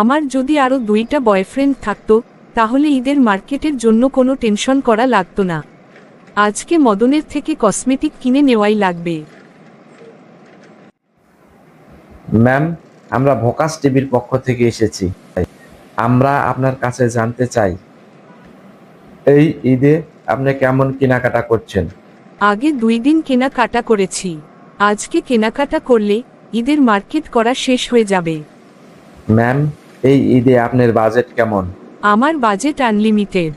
আমার যদি আরও দুইটা বয়ফ্রেন্ড থাকতো তাহলে ঈদের মার্কেটের জন্য কোনো টেনশন করা লাগতো না। আজকে মদনের থেকে কসমেটিক কিনে নেওয়াই লাগবে। ম্যাম আমরা ভোকাস টিভির পক্ষ থেকে এসেছি। আমরা আপনার কাছে জানতে চাই এই ঈদে আপনি কেমন কেনাকাটা করছেন? আগে দুই দিন কেনাকাটা করেছি। আজকে কেনাকাটা করলে ঈদের মার্কেট করা শেষ হয়ে যাবে। ম্যাম এই ঈদে আপনার বাজেট কেমন? আমার বাজেট আনলিমিটেড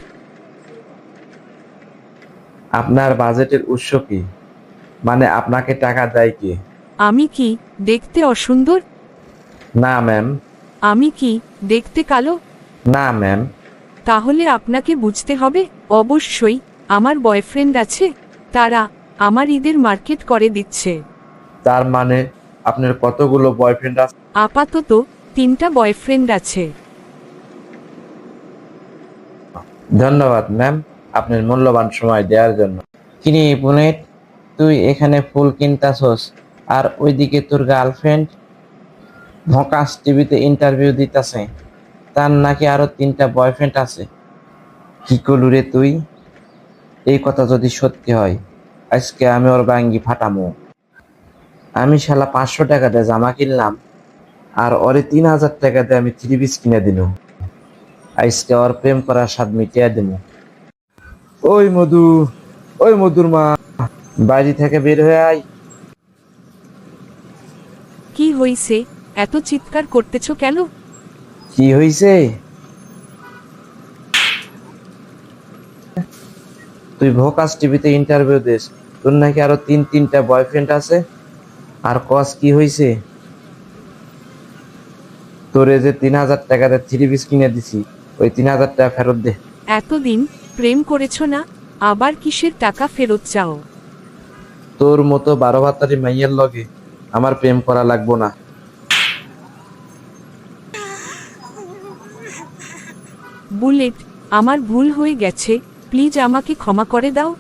আপনার বাজেটের উৎস কি? মানে আপনাকে টাকা দেয় কি? আমি কি দেখতে অসুন্দর? না ম্যাম আমি কি দেখতে কালো? না ম্যাম তাহলে আপনাকে বুঝতে হবে অবশ্যই আমার বয়ফ্রেন্ড আছে তারা আমার ঈদের মার্কেট করে দিচ্ছে। তার মানে আপনার কতগুলো বয়ফ্রেন্ড আছে? আপাতত তিনটা বয়ফ্রেন্ড আছে। ধন্যবাদ ম্যাম আপনার মূল্যবান সময় দেওয়ার জন্য। কিরে বুলেট তুই এখানে ফুল কিনতাছস, আর ওইদিকে তোর গার্লফ্রেন্ড ভকাস টিভিতে ইন্টারভিউ দিতাছে, তার নাকি আরও তিনটা বয়ফ্রেন্ড আছে। কি করলু রে তুই? এই কথা যদি সত্যি হয়, আজকে আমি ওর বাঙ্গি ফাটামো। আমি শালা পাঁচশো টাকাতে জামা কিনলাম আর ওরে তিন হাজার টাকাতে আমি থ্রি পিস কিনে দিল আজকে ওর প্রেম করার স্বাদ মিটিয়ে দিমু ওই মধু ওই মধুর মা বাড়ি থেকে বের হয়ে আয়। কি হইছে? এত চিৎকার করতেছ কেন? কি হইছে? তুই ভোকাস টিভিতে ইন্টারভিউ দিস। তোর নাকি আরও তিন তিনটা বয়ফ্রেন্ড আছে? আর কস কি হইছে? তোরে যে তিন হাজার টাকাতে থ্রি পিস কিনে দিছি ওই তিন হাজার টাকা ফেরত দে। এতদিন প্রেম করেছ না আবার কিসের টাকা ফেরত চাও? তোর মতো বারো ভাতারি মাইয়ের লগে আমার প্রেম করা লাগবো না। বুলেট আমার ভুল হয়ে গেছে প্লিজ আমাকে ক্ষমা করে দাও।